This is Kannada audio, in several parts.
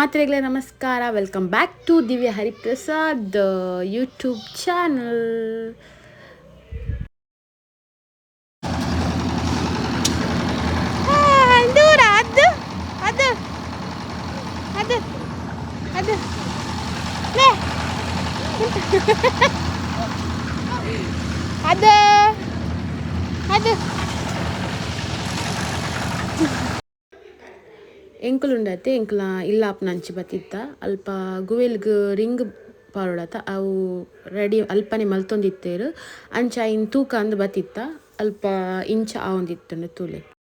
ಮಾತ್ರೆಗಳೇ ನಮಸ್ಕಾರ. ವೆಲ್ಕಮ್ ಬ್ಯಾಕ್ ಟು ದಿವ್ಯ ಹರಿಪ್ರಸಾದ್ ಯೂಟ್ಯೂಬ್ ಚಾನಲ್ ಅದು ಅದು ಅದು ಲೇ. ಅದು ಅದು ಎಂಕುಲುಂಡತೆ ಎಂಕುಲ ಇಲ್ಲಾಪ್ ನಂಚಿ ಬತ್ತಿತ್ತ. ಅಲ್ಪ ಗುವೆಲ್ಗ್ ರಿಂಗ್ ಪಾರುಡತ ಅವು ರೆಡಿ ಅಲ್ಪನೆ ಮಲ್ತೊಂದಿತ್ತೇರು. ಅಂಚ ಇನ್ ತೂಕ ಅಂದ್ ಬತ್ತಿತ್ತ, ಅಲ್ಪ ಇಂಚ ಆವೊಂದಿತ್ತುಂಡು ತೂಲೆ.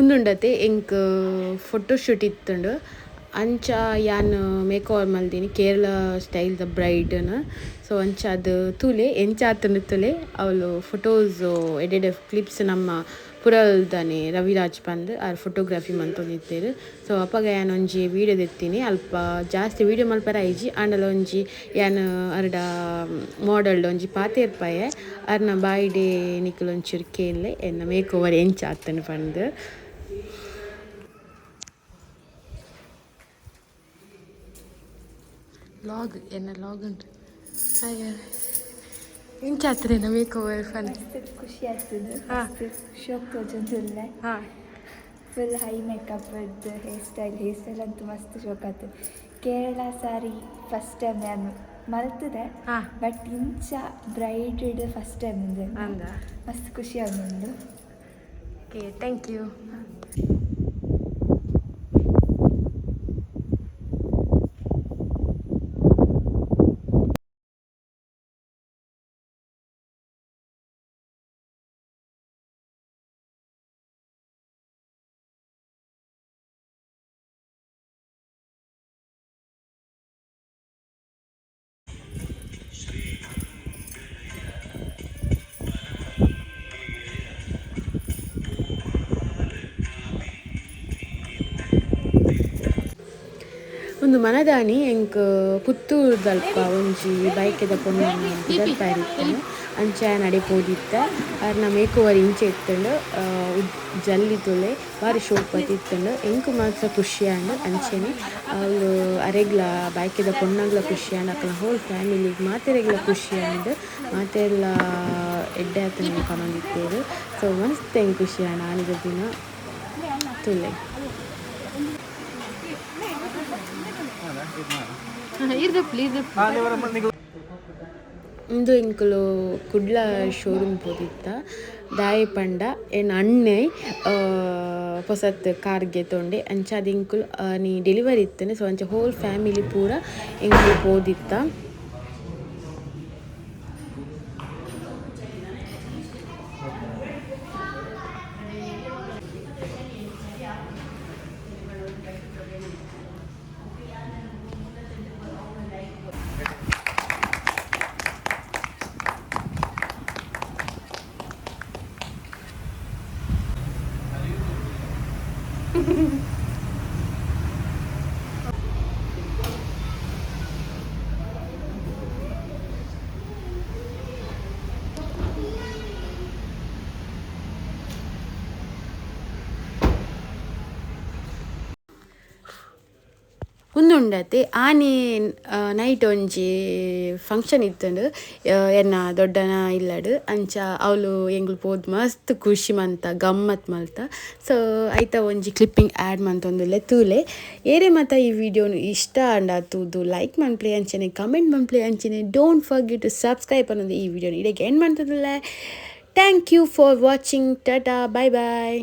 ಉಂದುಂಡತೆ ಎಂಕ್ ಫೋಟೋಶೂಟ್ ಇತ್ತುಂಡು. ಅಂಚ ಯಾನ್ ಮೇಕ್ ಓವರ್ ಮಲ್ದೀನಿ, ಕೇರಳ ಸ್ಟೈಲ್ ದ ಬ್ರೈಡ್ನ ಸೊ ಅಂಚ ಅದು ತೂಲೆ ಎಂಚ ಆತುಂಡು ತೂಲೆ ಅವಳು ಫೋಟೋಸ್ ಎಡೆಡ್ ಕ್ಲಿಪ್ಸ್ ನಮ್ಮ ಪುರಲ್ದಾನೆ ರವಿರಾಜ್ ಪಂದ್, ಆರ್ ಫೋಟೋಗ್ರಫಿ ಮಂತೊಂದಿತ್ತೇರು ಸೊ ಅಪಗ ಯಾನ್ ಒಂಜಿ ವೀಡಿಯೋ ದೆತ್ತಿನಿ, ಅಲ್ಪ ಜಾಸ್ತಿ ವೀಡಿಯೋ ಮಲ್ಪರ ಐಜಿ, ಆಂಡಲ ಒಂಜಿ ಯಾನ್ ಅರ್ಡ ಮಾಡೆಲ್ಡ್ ಒಂಜಿ ಪಾತೆರ್ಪಾಯೆ, ಅರ್ನ ಬಾಯಿಡೆ ನಿಕುಲು ಒಂಚೂರು ಇಲ್ಲೇ ಎನ್ನ ಮೇಕ್ ಓವರ್ ಎಂಚ ಆತುಂಡು ಪಂದ್. ಲಾಗ್ ಏನ ಲಾಗ್ ಉಂಟು. ಹಾಗೆ ಎಂಚ ನಮಗೆ ಮೇಕ್ ಓವರ್ ಫನ್ ಖುಷಿ ಆಗ್ತದೆ. ಶೋಕ್ ತೋಜೊಂದುಲ್ಲೆ ಹಾಂ. Full high makeup hair style hair style ಅಂತೂ ಮಸ್ತ್ ಶೋಕ್ ಆಗ್ತದೆ. ಕೇರಳ ಸಾರಿ ಫಸ್ಟ್ ಟೈಮ್ ನಾನು ಮಲ್ತದೆ. ಹಾ. ಬಟ್ ಇಂಚ ಬ್ರೈಡ್ ಫಸ್ಟ್ ಟೈಮ್ ಇದೆ ಮಸ್ತ್ ಖುಷಿ ಆಗುಂಡು ಓಕೆ ಥ್ಯಾಂಕ್ ಯು ಒಂದು ಮನದಾನಿ ಎಂಕ್ ಪುತ್ತೂರ್ದಲ್ಪ ಒಂಜಿ ಬೈಕೆದ ಪೊನ್ನ ಬಿದರ್ ಪಾರಿತ್ತೇನೆ ಅವ್ರು ನಡೆ ಪೋದಿತ್ತ ಅರ್ನ ಮೇಕ್ ಓವರ್ ಇಂಚೆ ಇತ್ತಂಡು ಜಲ್ಲಿ ತುಲೆ ಬಾರಿ ಶೋಕ್ ಬತ್ತಿತ್ತಂಡು ಎಂಕ್ ಮಾತ್ರ ಖುಷಿ ಆಂಡ್ ಅಂಚೆನೆ ಅವ್ಲು ಅರೆಗ್ಲ ಬೈಕೆದ ಪೊಣ್ಣಗ್ಲ ಖುಷಿ ಅಕ್ಕನ ಹೋಲ್ ಫ್ಯಾಮಿಲಿಗೆ ಮಾತೆರೆಗ್ಲ ಖುಷಿ ಮಾತೆಲ್ಲ ಎಡ್ಡೆ ಆತನ ಕಮಂದಿತ್ತೇರು. ಸೊ ಮಸ್ತ್ ಹೆಂಗೆ ಖುಷಿಯಾಣ ಆನಿದ ದಿನ ತುಲೆ. ಇಂದು ಇಂಕಲು ಕುಡ್ಲ ಶೋರೂಮ್ ಪೋದಿತ್ತ ದಾಯಿ ಪಂಡ ಎನ್ ಅಣ್ಣೆ ಪೊಸತ್ ಕಾರ್ಗೆ ತೊಂಡೆ. ಅಂಚಾದ ಇಂಕುಲು ನೀ ಡೆಲಿವರಿ ಇತ್ತೇನೆ. ಸೊ ಅಂಚ ಹೋಲ್ ಫ್ಯಾಮಿಲಿ ಪೂರ ಇಂಕುಲು ಪೋದಿತ್ತ ಉಂದುಂಡತೆ ಆನೆ ನೈಟ್ ಒಂಜಿ ಫಂಕ್ಷನ್ ಇತ್ತಂಡು ಎನ್ನ ದೊಡ್ಡನ ಇಲ್ಲಡು, ಅಂಚ ಅವಳು ಎಂಗ್ಳು ಪೋದ್ ಮಸ್ತ್ ಖುಷಿ ಮಂತ, ಗಮ್ಮತ್ ಮಲ್ತ. ಸೊ ಐತ ಒಂಜಿ ಕ್ಲಿಪ್ಪಿಂಗ್ ಆ್ಯಡ್ ಮಂತೊಂದುಲ್ಲೆ ತೂಲೆ. ಏರೆ ಮತ ಈ ವಿಡಿಯೋನು ಇಷ್ಟ ಅಂಡ ತೂದು ಲೈಕ್ ಮನ್ಪ್ಲೆ ಅಂಚನೆ ಕಮೆಂಟ್ ಮನ್ಪ್ಲೆ ಅಂಚನೆ ಡೋಂಟ್ ಫರ್ಗೆಟ್ ಟು ಸಬ್ಸ್ಕ್ರೈಬ್ ಅನ್ನೋದು ಈ ವಿಡಿಯೋನ. ಇಡಕ್ಕೆ end ಮಾಡ್ತದಲ್ಲ thank you for watching tata bye bye